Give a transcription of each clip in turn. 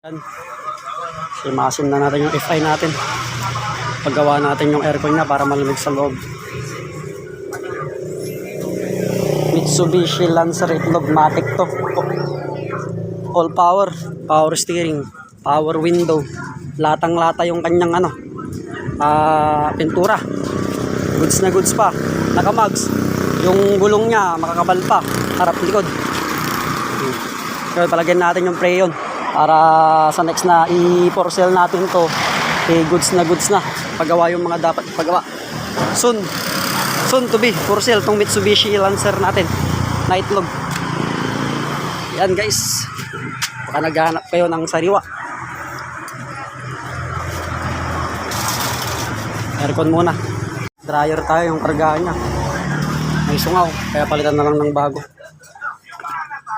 Yan. Simasin na natin yung FI natin. Paggawa natin yung aircon niya para malamig sa loob. Mitsubishi Lancer Itlog Matic to. All power, power steering, power window. Latang-lata yung kanyang ano, ah pintura. Goods na goods pa. Nakamags. Yung gulong niya makakabal pa. Harap likod. So, palagyan natin yung preyon para sa next na i-for sale natin to eh, goods na goods na. Paggawa yung mga dapat paggawa soon soon to be for sale tong Mitsubishi Lancer natin. Na itlog yan guys. Baka naghahanap kayo ng sariwa. Aircon muna. Dryer tayo yung kargahan niya. May sungaw kaya palitan na lang ng bago.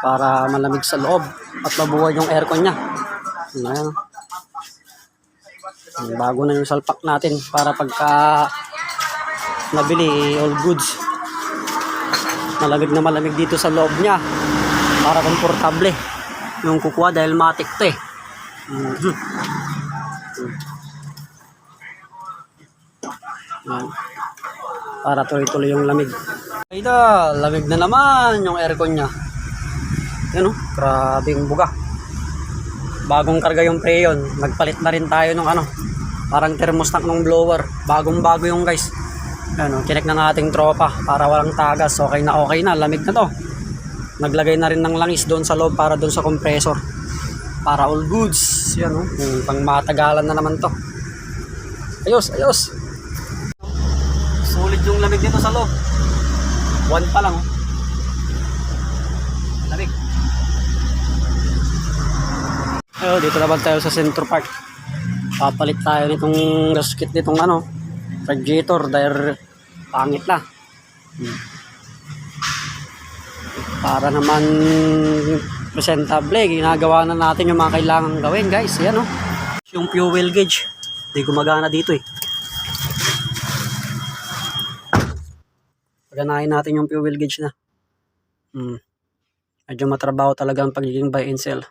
Para malamig sa loob at mabuhay yung aircon niya. Ayan. Bago na yung salpak natin para pagka nabili, all goods. Malamig na malamig dito sa loob niya para komportable yung kukuha dahil matik to eh. Mhm. Ayan. Para tuloy-tuloy yung lamig. Ay lamig na naman yung aircon niya. Yan oh, grabe yung buga. Bagong karga yung preyon. Nagpalit na rin tayo ng ano, parang thermostat ng blower. Bagong bago yung guys. Ano, chinek ng ating tropa para walang tagas. Okay na okay na, lamig na to. Naglagay na rin ng langis doon sa loob para doon sa compressor. Para all goods. Yan oh, yung pang matagalan na naman to. Ayos, ayos. Sulit yung lamig dito sa loob. One pa lang oh. Lamig. Ayun, dito naman tayo sa Centro Park. Papalit tayo nitong gasket nitong ano, radiator dahil pangit na. Para naman presentable, ginagawa na natin yung mga kailangan gawin guys. Yan oh. Yung fuel gauge, hindi gumagana dito eh. Paganahin natin yung fuel gauge na. Hmm. Medyo matrabaho talaga ang pagiging buy and sell.